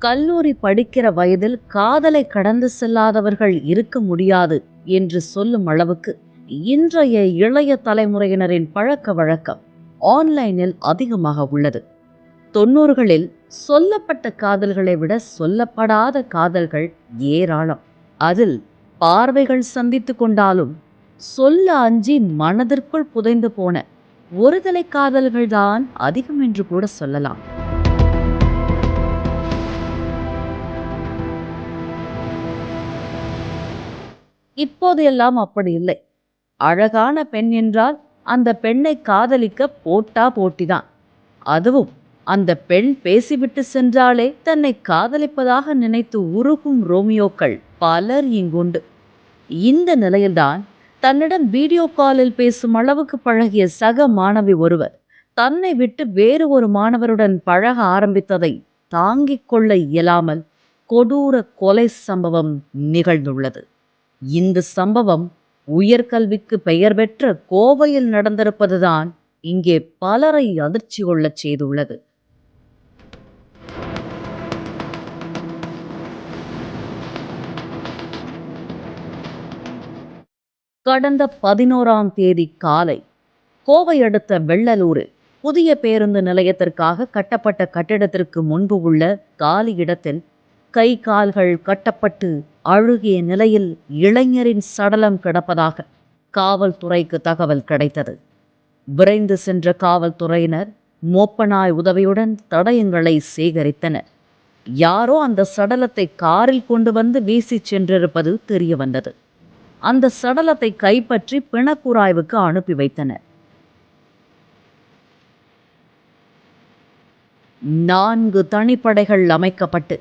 கல்லூரி படிக்கிற வயதில் காதலை கடந்து செல்லாதவர்கள் இருக்க முடியாது என்று சொல்லும் அளவுக்கு இன்றைய இளைய தலைமுறையினரின் பழக்க வழக்கம் ஆன்லைனில் அதிகமாக உள்ளது. தொண்ணூறுகளில் சொல்லப்பட்ட காதல்களை விட சொல்லப்படாத காதல்கள் ஏராளம். அதில் பார்வைகள் சந்தித்து கொண்டாலும் சொல்ல அஞ்சி மனதிற்குள் புதைந்து போன ஒருதலை காதல்கள்தான் அதிகம் என்று கூட சொல்லலாம். இப்போது எல்லாம் அப்படி இல்லை. அழகான பெண் என்றால் அந்த பெண்ணை காதலிக்க போட்டா போட்டிதான். அதுவும் அந்த பெண் பேசிவிட்டு சென்றாலே தன்னை காதலிப்பதாக நினைத்து உருகும் ரோமியோக்கள் பலர் இங்குண்டு. இந்த நிலையில்தான் தன்னிடம் வீடியோ காலில் பேசும் அளவுக்கு பழகிய சக மாணவி ஒருவர் தன்னை விட்டு வேறு ஒரு மாணவருடன் பழக ஆரம்பித்ததை தாங்கிக் கொள்ள இயலாமல் கொடூர கொலை சம்பவம் நிகழ்ந்துள்ளது. இந்த சம்பவம் உயர்கல்விக்கு பெயர் பெற்ற கோவையில் நடந்திருப்பதுதான் இங்கே பலரை அதிர்ச்சி கொள்ளச் செய்துள்ளது. கடந்த பதினோராம் தேதி காலை கோவை அடுத்த வெள்ளலூரில் புதிய பேருந்து நிலையத்திற்காக கட்டப்பட்ட கட்டிடத்திற்கு முன்பு உள்ள காலி இடத்தில் கை கால்கள் கட்டப்பட்டு அழுகிய நிலையில் இளைஞரின் சடலம் கிடப்பதாக காவல்துறைக்கு தகவல் கிடைத்தது. விரைந்து சென்ற காவல்துறையினர் மோப்பனாய் உதவியுடன் தடயங்களை சேகரித்தனர். யாரோ அந்த சடலத்தை காரில் கொண்டு வந்து வீசி சென்றிருப்பது தெரிய வந்தது அந்த சடலத்தை கைப்பற்றி பிணக்குராய்வுக்கு அனுப்பி வைத்தனர். நான்கு தனிப்படைகள் அமைக்கப்பட்டு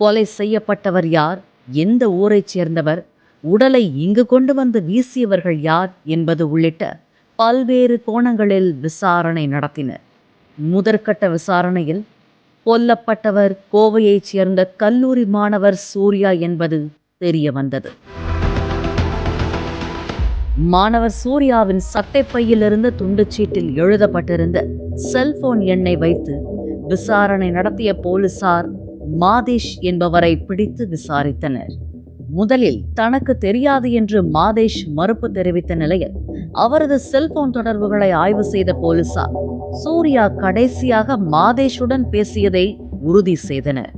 கொலை செய்யப்பட்டவர் யார்? எந்த ஊரைச் சேர்ந்தவர்? உடலை இங்கு கொண்டு வந்து வீசியவர்கள் யார்? என்பது உள்ளிட்ட பல்வேறு கோணங்களில் விசாரணை நடத்தினர். முதற்கட்ட விசாரணையில் கொல்லப்பட்டவர் கோவையைச் சேர்ந்த கல்லூரி மாணவர் சூர்யா என்பது தெரிய வந்தது மாணவர் சூர்யாவின் சட்டைப்பையிலிருந்து துண்டுச்சீட்டில் எழுதப்பட்டிருந்த செல்போன் எண்ணை வைத்து விசாரணை நடத்திய போலீசார் மாதேஷ் என்பவரை பிடித்து விசாரித்தனர். முதலில் தனக்கு தெரியாது என்று மாதேஷ் மறுப்பு தெரிவித்த நிலையில் அவரது செல்போன் தொடர்புகளை ஆய்வு செய்த போலீசார் சூர்யா கடைசியாக மாதேஷுடன் பேசியதை உறுதி செய்தனர்.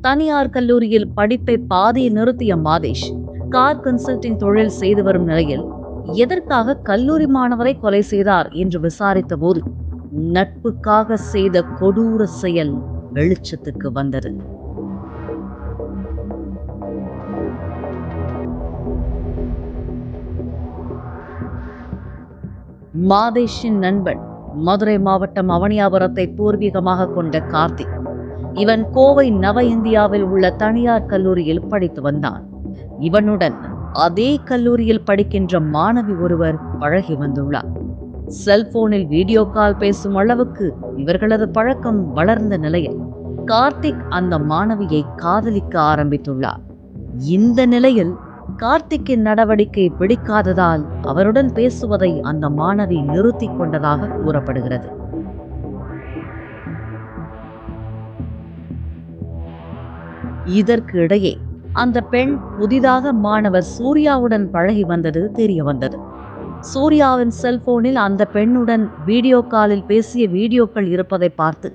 தனியார் கல்லூரியில் படிப்பை பாதியில் நிறுத்திய மாதேஷ் கார் கன்சல்டிங் தொழில் செய்து வரும் நிலையில் எதற்காக கல்லூரி மாணவரை கொலை செய்தார்? என்று விசாரித்த போது நட்புக்காக செய்த கொடூர செயல் வெளிச்சத்துக்கு வந்தது. மாதேஷின் நண்பன் மதுரை மாவட்டம் அவனியாபுரத்தை பூர்வீகமாக கொண்ட கார்த்திக் இவன் கோவை நவ இந்தியாவில் உள்ள தனியார் கல்லூரியில் படித்து வந்தான். இவனுடன் அதே கல்லூரியில் படிக்கின்ற மாணவி ஒருவர் பழகி வந்துள்ளார். செல்போனில் வீடியோ கால் பேசும் அளவுக்கு இவர்களது பழக்கம் வளர்ந்த நிலையில் கார்த்திக் அந்த மாணவியை காதலிக்க ஆரம்பித்துள்ளார். இந்த நிலையில் கார்த்திக்கின் நடவடிக்கை பிடிக்காததால் அவருடன் பேசுவதை அந்த மாணவி நிறுத்தி கொண்டதாக கூறப்படுகிறது. இதற்கு இடையே அந்த பெண் புதிதாக மாணவர் சூர்யாவுடன் பழகி வந்தது தெரிய வந்தது. சூர்யாவின் செல்போனில் அந்த பெண்ணுடன் வீடியோ காலில் பேசிய வீடியோக்கள் இருப்பதை பார்த்து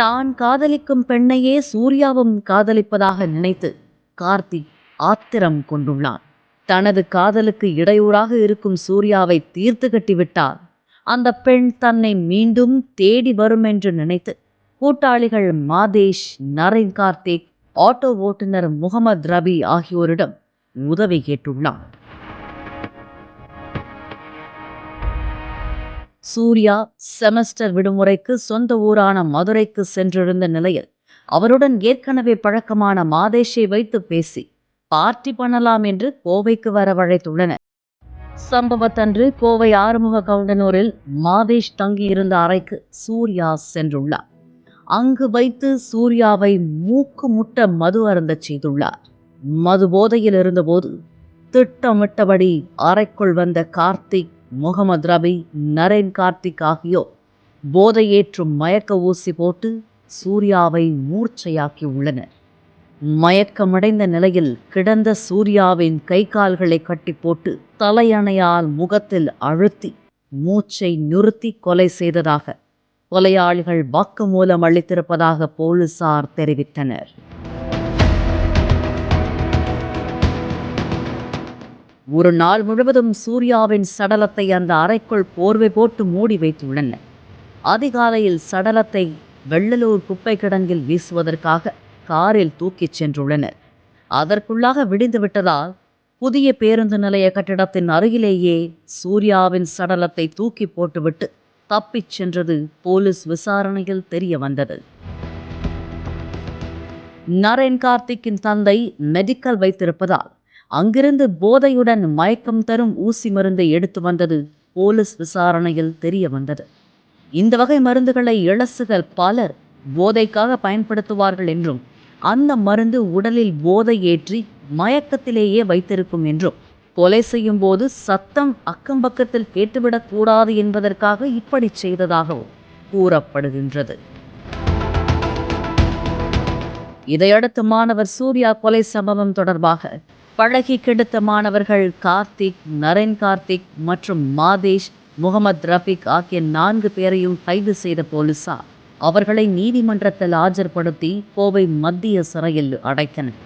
தான் காதலிக்கும் பெண்ணையே சூர்யாவும் காதலிப்பதாக நினைத்து கார்த்தி ஆத்திரம் கொண்டுள்ளான். தனது காதலுக்கு இடையூறாக இருக்கும் சூர்யாவை தீர்த்து கட்டிவிட்டார். அந்த பெண் தன்னை மீண்டும் தேடி வரும் என்று நினைத்து கூட்டாளிகள் மாதேஷ் நரேன் கார்த்திக் ஆட்டோ ஓட்டுநர் முகமது ரபி ஆகியோரிடம் உதவி கேட்டுள்ளான். சூர்யா செமஸ்டர் விடுமுறைக்கு சொந்த ஊரான மதுரைக்கு சென்றிருந்த நிலையில் அவருடன் ஏற்கனவே பழக்கமான மாதேஷை வைத்து பேசி பார்ட்டி பண்ணலாம் என்று கோவைக்கு வரவழைத்துள்ளனர். சம்பவத்தன்று கோவை ஆறுமுக கவுண்டனூரில் மாதேஷ் தங்கியிருந்த அறைக்கு சூர்யா சென்றுள்ளார். அங்கு வைத்து சூர்யாவை மூக்கு முட்ட மது அருந்தச் செய்துள்ளார். மது போதையில் இருந்தபோது திட்டமிட்டபடி அறைக்குள் வந்த கார்த்திக் முகமது ரபி நரேன் கார்த்திக் ஆகியோர் போதையேற்றும் மயக்க ஊசி போட்டு சூர்யாவை மூர்ச்சையாக்கி உள்ளனர் மயக்கமடைந்த நிலையில் கிடந்த சூர்யாவின் கை கால்களை கட்டி போட்டு தலையணையால் முகத்தில் அழுத்தி மூச்சை நிறுத்தி கொலை செய்ததாக கொலையாளிகள் வாக்குமூலம் அளித்திருப்பதாக போலீசார் தெரிவித்தனர். ஒரு நாள் முழுவதும் சூர்யாவின் சடலத்தை அந்த அறைக்குள் போர்வை போட்டு மூடி வைத்துள்ளனர் அதிகாலையில் சடலத்தை வெள்ளலூர் குப்பை கிடங்கில் வீசுவதற்காக காரில் தூக்கிச் சென்றுள்ளனர். அதற்குள்ளாக விடிந்து விட்டதால் புதிய பேருந்து நிலைய கட்டிடத்தின் அருகிலேயே சூர்யாவின் சடலத்தை தூக்கி போட்டுவிட்டு தப்பிச் சென்றது போலீஸ் விசாரணையில் தெரிய வந்தது. நரேன் கார்த்திக்கின் தந்தை மெடிக்கல் வைத்திருப்பதால் அங்கிருந்து போதையுடன் மயக்கம் தரும் ஊசி மருந்தை எடுத்து வந்தது போலீஸ் விசாரணையில் தெரிய வந்தது. இந்த வகை மருந்துகளை இளசுகள் பலர் போதைக்காக பயன்படுத்துவார்கள் என்றும் அந்த மருந்து உடலில் போதை ஏற்றி மயக்கத்திலேயே வைத்திருக்கும் என்றும் கொலை செய்யும் போது சத்தம் அக்கம் பக்கத்தில் கேட்டுவிடக் கூடாது என்பதற்காக இப்படி செய்ததாகவும் கூறப்படுகின்றது. இதையடுத்து மாணவர் சூர்யா கொலை சம்பவம் தொடர்பாக பழகி கெடுத்த மாணவர்கள் கார்த்திக் நரேன் கார்த்திக் மற்றும் மாதேஷ் முகமது ரஃபிக் ஆகிய நான்கு பேரையும் கைது செய்த போலீசார் அவர்களை நீதிமன்றத்தில் ஆஜர்படுத்தி கோவை மத்திய சிறையில் அடைத்தனர்.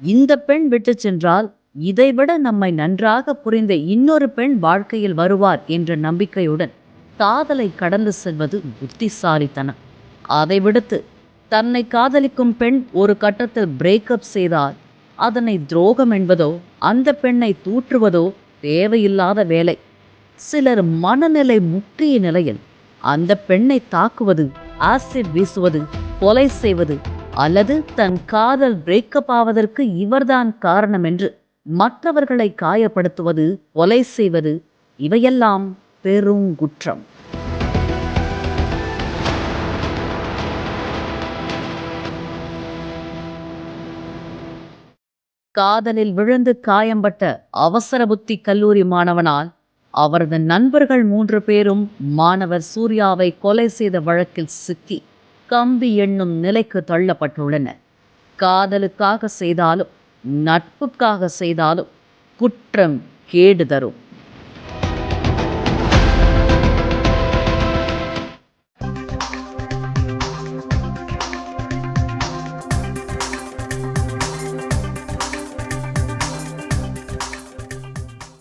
இந்த பெண் விட்டு சென்றால் இதைவிட நம்மை நன்றாக புரிந்த இன்னொரு பெண் வாழ்க்கையில் வருவார் என்ற நம்பிக்கையுடன் காதலை கடந்து செல்வது புத்திசாலித்தனம். அதை விடுத்து தன்னை காதலிக்கும் பெண் ஒரு கட்டத்தில் பிரேக்கப் செய்தால் அதனை துரோகம் என்பதோ அந்த பெண்ணை தூற்றுவதோ தேவையில்லாத வேலை. சிலர் மனநிலை முற்றிய நிலையில் அந்த பெண்ணை தாக்குவது ஆசிட் வீசுவது கொலை செய்வது அல்லது தன் காதல் பிரேக்கப் ஆவதற்கு இவர்தான் காரணம் என்று மற்றவர்களை காயப்படுத்துவது கொலை செய்வது இவையெல்லாம் பெரும் குற்றம் காதலில் விழுந்து காயம்பட்ட அவசர புத்தி கல்லூரி மாணவனால் அவரது நண்பர்கள் மூன்று பேரும் மாணவர் சூர்யாவை கொலை செய்த வழக்கில் சிக்கி கம்பி எண்ணும் நிலைக்கு தள்ளப்பட்டுள்ளனர். காதலுக்காக செய்தாலும் நட்புக்காக செய்தாலும் குற்றம் கேடு தரும்.